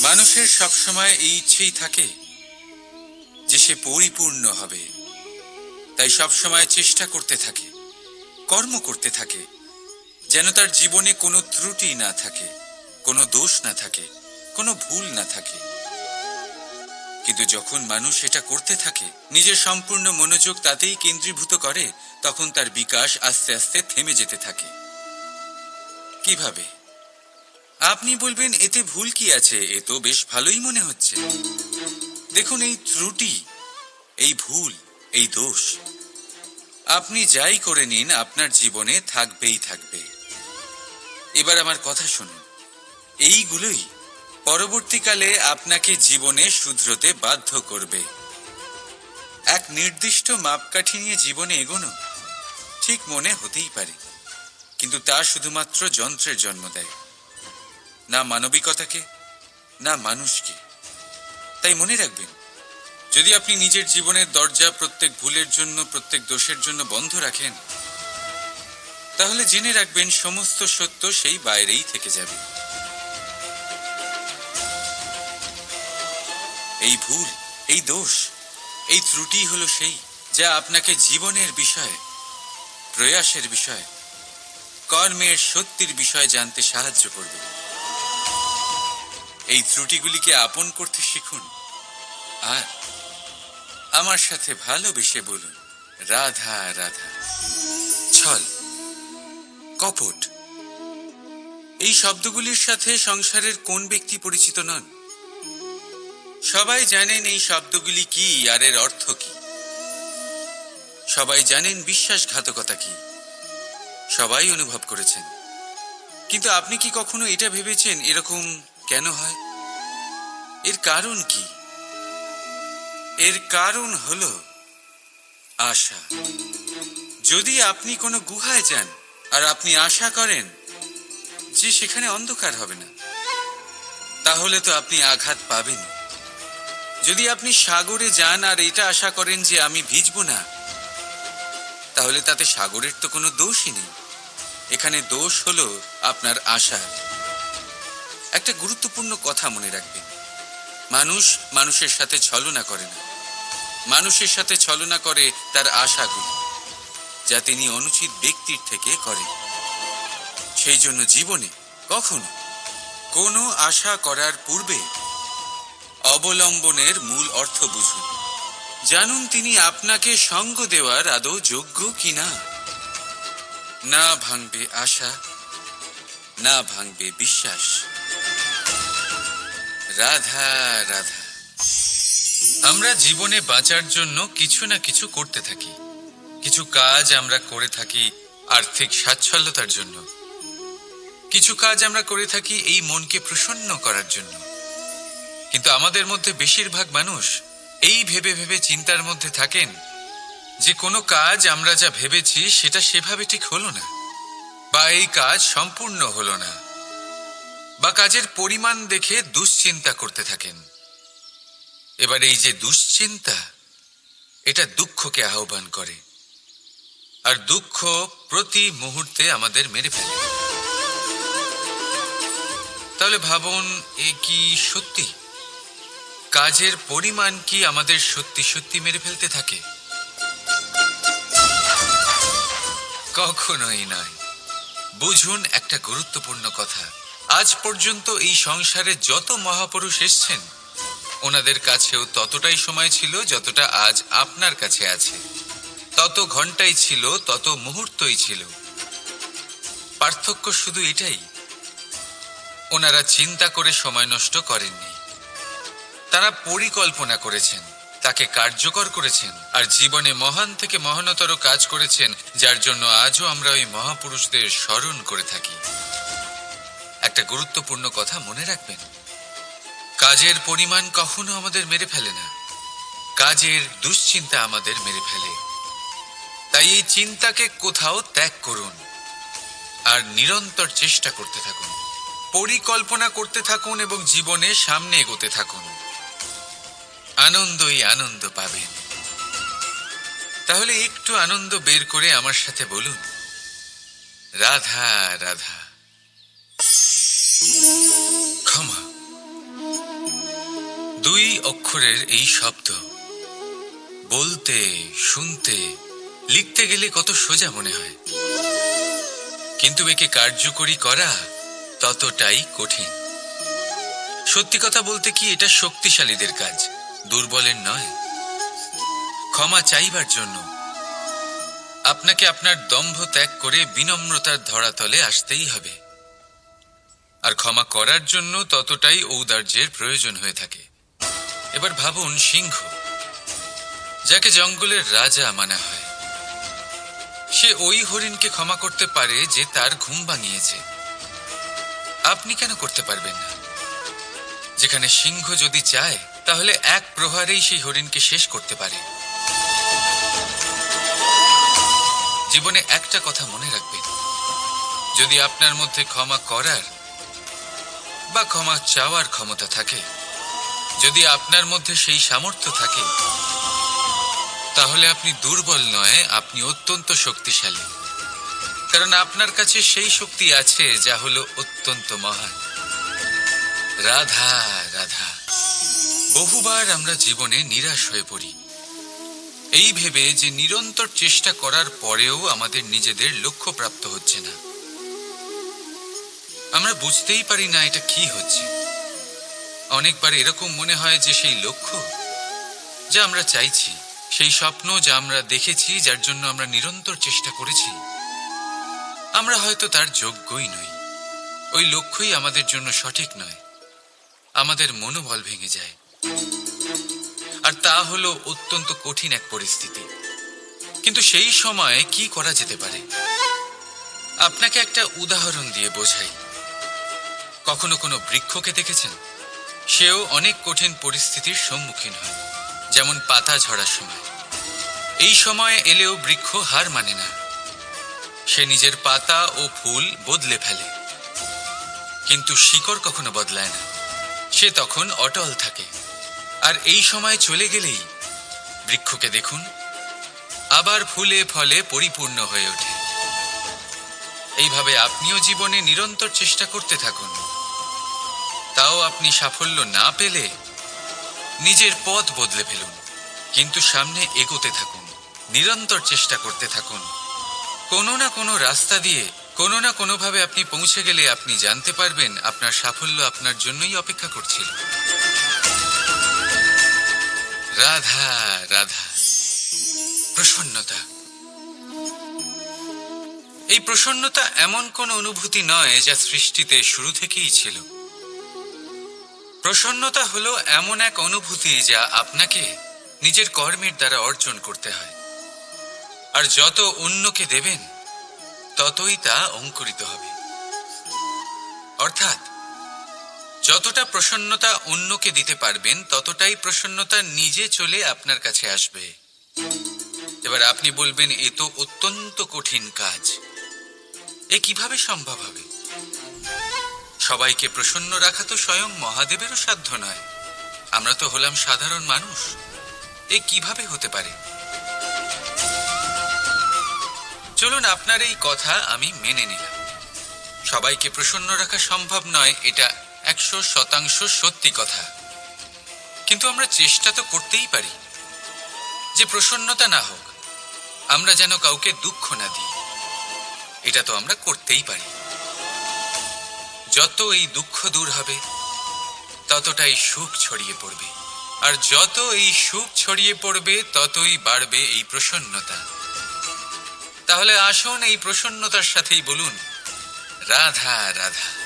মানুষের সবসময় এই ইচ্ছেই থাকে যে সে পরিপূর্ণ হবে। তাই সবসময় চেষ্টা করতে থাকে, কর্ম করতে থাকে, যেন তার জীবনে কোনো ত্রুটি না থাকে, কোনো দোষ না থাকে, কোনো ভুল না থাকে। কিন্তু যখন মানুষ এটা করতে থাকে, নিজের সম্পূর্ণ মনোযোগ তাতেই কেন্দ্রীভূত করে, তখন তার বিকাশ আস্তে আস্তে থেমে যেতে থাকে। কীভাবে? আপনি বলবেন, এতে ভুল কি আছে? এ তো বেশ ভালোই মনে হচ্ছে। দেখুন, এই ত্রুটি, এই ভুল, এই দোষ, আপনি যাই করে নিন, আপনার জীবনে থাকবেই থাকবে। এবার আমার কথা শুনুন। এইগুলোই পরবর্তীকালে আপনাকে জীবনে শুধরতে বাধ্য করবে। এক নির্দিষ্ট মাপকাঠি নিয়ে জীবনে এগোনো ঠিক মনে হতেই পারে। কিন্তু তা শুধুমাত্র যন্ত্রের জন্ম দেয়। না মানবিকতাকে, না মানুষকে। তাই মনে রাখবেন, যদি আপনি নিজের জীবনের দরজা প্রত্যেক ভুলের জন্য, প্রত্যেক দোষের জন্য বন্ধ রাখেন, তাহলে জেনে রাখবেন সমস্ত সত্য সেই বাইরেই থেকে যাবে। এই ভুল, এই দোষ, এই ত্রুটি হলো সেই যা আপনাকে জীবনের বিষয়ে, প্রয়াসের বিষয়ে, কর্মের সত্যির বিষয়ে জানতে সাহায্য করবে। এই ত্রুটিগুলিকে আপন করতে শিখুন। আর আমার সাথে ভালোবেসে বলুন, রাধা রাধা। ছল, কপট। এই শব্দগুলির সাথে সংসারের কোন ব্যক্তি পরিচিত নন? সবাই জানেন এই শব্দগুলি কি আর এর অর্থ কি। সবাই জানেন বিশ্বাসঘাতকতা কি। সবাই অনুভব করেছেন। কিন্তু আপনি কি কখনো এটা ভেবেছেন এরকম কেন হয়? এর কারণ কি? এর কারণ হল আশা। যদি আপনি কোনো গুহায় যান আর আপনি আশা করেন যে সেখানে অন্ধকার হবে না, তাহলে তো আপনি আঘাত পাবেন যদি আপনি সাগরে যান আর এটা আশা করেন যে আমি ভিজব না, তাহলে তাতে সাগরের তো কোনো দোষই নেই। এখানে দোষ হলো আপনার আশা। একটা গুরুত্বপূর্ণ কথা মনে রাখবেন মানুষ মানুষের সাথে ছলনা করে না। মানুষের সাথে ছলনা করে তার আশাগুলি, যা তিনি অনুচিত ব্যক্তির থেকে করেন। সেই জন্য জীবনে কখনো কোনো আশা করার পূর্বে অবলম্বনের মূল অর্থ বুঝুন। জানুন তিনি আপনাকে সঙ্গ দেওয়ার আদৌ যোগ্য কিনা। না ভাঙবে আশা, না ভাঙবে বিশ্বাস। রাধা রাধা। আমরা জীবনে বাঁচার জন্য কিছু না কিছু করতে থাকি। কিছু কাজ আমরা করে থাকি আর্থিক সাচ্ছল্যতার জন্য। কিছু কাজ আমরা করে থাকি এই মনকে প্রসন্ন করার জন্য। কিন্তু আমাদের মধ্যে বেশিরভাগ মানুষ এই ভেবে ভেবে চিন্তার মধ্যে থাকেন যে কোনো কাজ আমরা যা ভেবেছি সেটা সেভাবে ঠিক হলো না বা এই কাজ সম্পূর্ণ হলো না। বা কাজের পরিমাণ দেখে দুশ্চিন্তা করতে থাকেন। এবার এই যে দুশ্চিন্তা, এটা দুঃখকে আহ্বান করে। আর দুঃখ প্রতি মুহূর্তে আমাদের মেরে ফেলে। তাহলে ভাবুন, এ কি সত্যি? কাজের পরিমাণ কি আমাদের সত্যি সত্যি মেরে ফেলতে থাকে? কখনোই নয়। বুঝুন একটা গুরুত্বপূর্ণ কথা। আজ পর্যন্ত এই সংসারে যত মহাপুরুষ এসছেন, ওনাদের কাছেও ততটাই সময় ছিল যতটা আজ আপনার কাছে আছে। তত ঘন্টাই ছিল, তত মুহূর্তই ছিল। পার্থক্য শুধু এটাই, ওনারা চিন্তা করে সময় নষ্ট করেননি। তারা পরিকল্পনা করেছেন, তাকে কার্যকর করেছেন, আর জীবনে মহান থেকে মহানতর কাজ করেছেন, যার জন্য আজও আমরা ওই মহাপুরুষদের স্মরণ করে থাকি। একটা গুরুত্বপূর্ণ কথা মনে রাখবেন। কাজের পরিমাণ কখনো আমাদের মেরে ফেলে না। কাজের দুশ্চিন্তা আমাদের মেরে ফেলে। তাই এই চিন্তাকে কোথাও ত্যাগ করুন। আর নিরন্তর চেষ্টা করতে থাকুন। পরিকল্পনা করতে থাকুন এবং জীবনে সামনে এগোতে থাকুন। আনন্দই আনন্দ পাবেন। তাহলে একটু আনন্দ বের করে আমার সাথে বলুন। রাধা রাধা। ক্ষমা। দুই অক্ষরের এই শব্দ। বলতে, শুনতে, লিখতে গেলে কত সোজা মনে হয়। কিন্তু একে কার্যকরী করা ততটাই কঠিন। সত্যি কথা বলতে কি এটা শক্তিশালীদের কাজ, দুর্বলের নয়। ক্ষমা চাইবার জন্য আপনাকে আপনার দম্ভ ত্যাগ করে বিনম্রতার ধরাতলে আসতেই হবে। আর ক্ষমা করার জন্য ততটাই ঔদার্যের প্রয়োজন হয়ে থাকে। এবার ভাবুন সিংহ, যাকে জঙ্গলের রাজা মানা হয়। সে ওই হরিণকে ক্ষমা করতে পারে যে তার ঘুম ভাঙিয়েছে। আপনি কেন করতে পারবেন না? যেখানে সিংহ যদি চায়, তাহলে এক প্রহারেই সেই হরিণকে শেষ করতে পারে। জীবনে একটা কথা মনে রাখবেন। যদি আপনার মধ্যে ক্ষমা করার বা ক্ষমা চাওয়ার ক্ষমতা থাকে। যদি আপনার মধ্যে সেই সামর্থ্য থাকে, তাহলে আপনি দুর্বল নয়, আপনি অত্যন্ত শক্তিশালী। কারণ আপনার কাছে সেই শক্তি আছে যা হলো অত্যন্ত মহান। রাধা রাধা, বহুবার আমরা জীবনে নিরাশ হয়ে পড়ি। এই ভেবে যে নিরন্তর চেষ্টা করার পরেও আমাদের নিজেদের লক্ষ্য প্রাপ্ত হচ্ছে না। আমরা বুঝতেই পারি না এটা কি হচ্ছে। অনেকবার এরকম মনে হয় যে সেই লক্ষ্য যা আমরা চাইছি, সেই স্বপ্ন যা আমরা দেখেছি, যার জন্য আমরা নিরন্তর চেষ্টা করেছি, আমরা হয়তো তার যোগ্যই নই। ওই লক্ষ্যই আমাদের জন্য সঠিক নয়। আমাদের মনোবল ভেঙে যায়। আর তা হলো অত্যন্ত কঠিন এক পরিস্থিতি। কিন্তু সেই সময়ে কি করা যেতে পারে? আপনাকে একটা উদাহরণ দিয়ে বোঝাই। কখনো কোনো বৃক্ষকে দেখেছেন? সেও অনেক কঠিন পরিস্থিতির সম্মুখীন হয় যেমন পাতা ঝরার সময়। এই সময়ে এলেও বৃক্ষ হার মানে না। সে নিজের পাতা ও ফুল বদলে ফেলে। কিন্তু শিকড় কখনো বদলায় না। সে তখন অটল থাকে। আর এই সময় চলে গেলেই বৃক্ষকে দেখুন, আবার ফুলে ফলে পরিপূর্ণ হয়ে ওঠে। এইভাবে আপনিও জীবনে নিরন্তর চেষ্টা করতে থাকুন। তাও আপনি সাফল্য না পেলে নিজের পথ বদলে ফেলুন। কিন্তু সামনে এগোতে থাকুন, নিরন্তর চেষ্টা করতে থাকুন। কোনো না কোনো রাস্তা দিয়ে, কোনো না কোনোভাবে আপনি পৌঁছে গেলে আপনি জানতে পারবেন আপনার সাফল্য আপনার জন্যই অপেক্ষা করছিল। রাধা রাধা, প্রসন্নতা। এই প্রসন্নতা এমন কোন অনুভূতি নয় যা সৃষ্টিতে শুরু থেকেই ছিল। প্রসন্নতা হলো এমন এক অনুভূতি যা আপনাকে নিজের কর্মের দ্বারা অর্জন করতে হয়। আর যত অন্যকে দেবেন, ততই তা অঙ্কুরিত হবে। অর্থাৎ, যতটা প্রসন্নতা অন্যকে দিতে পারবেন, ততটাই প্রসন্নতা নিজে চলে আপনার কাছে আসবে। এবার আপনি বলবেন, এ তো অত্যন্ত কঠিন কাজ। এ কীভাবে সম্ভব হবে? সবাইকে প্রসন্ন রাখা তো স্বয়ং মহাদেবেরও সাধ্য নয়। আমরা তো হলাম সাধারণ মানুষ। এ কীভাবে হতে পারে? চলুন, আপনার এই কথা আমি মেনে নিলাম। সবাইকে প্রসন্ন রাখা সম্ভব নয়, এটা একশো শতাংশ সত্যি কথা। কিন্তু আমরা চেষ্টা তো করতেই পারি। যে প্রসন্নতা না হোক, আমরা যেন কাউকে দুঃখ না দিই। এটা তো আমরা করতেই পারি। যত এই দুঃখ দূর হবে, ততটাই সুখ ছড়িয়ে পড়বে। আর যত এই সুখ ছড়িয়ে পড়বে, ততই বাড়বে এই প্রসন্নতা। তাহলে আসুন এই প্রসন্নতার সাথেই বলুন, রাধা রাধা।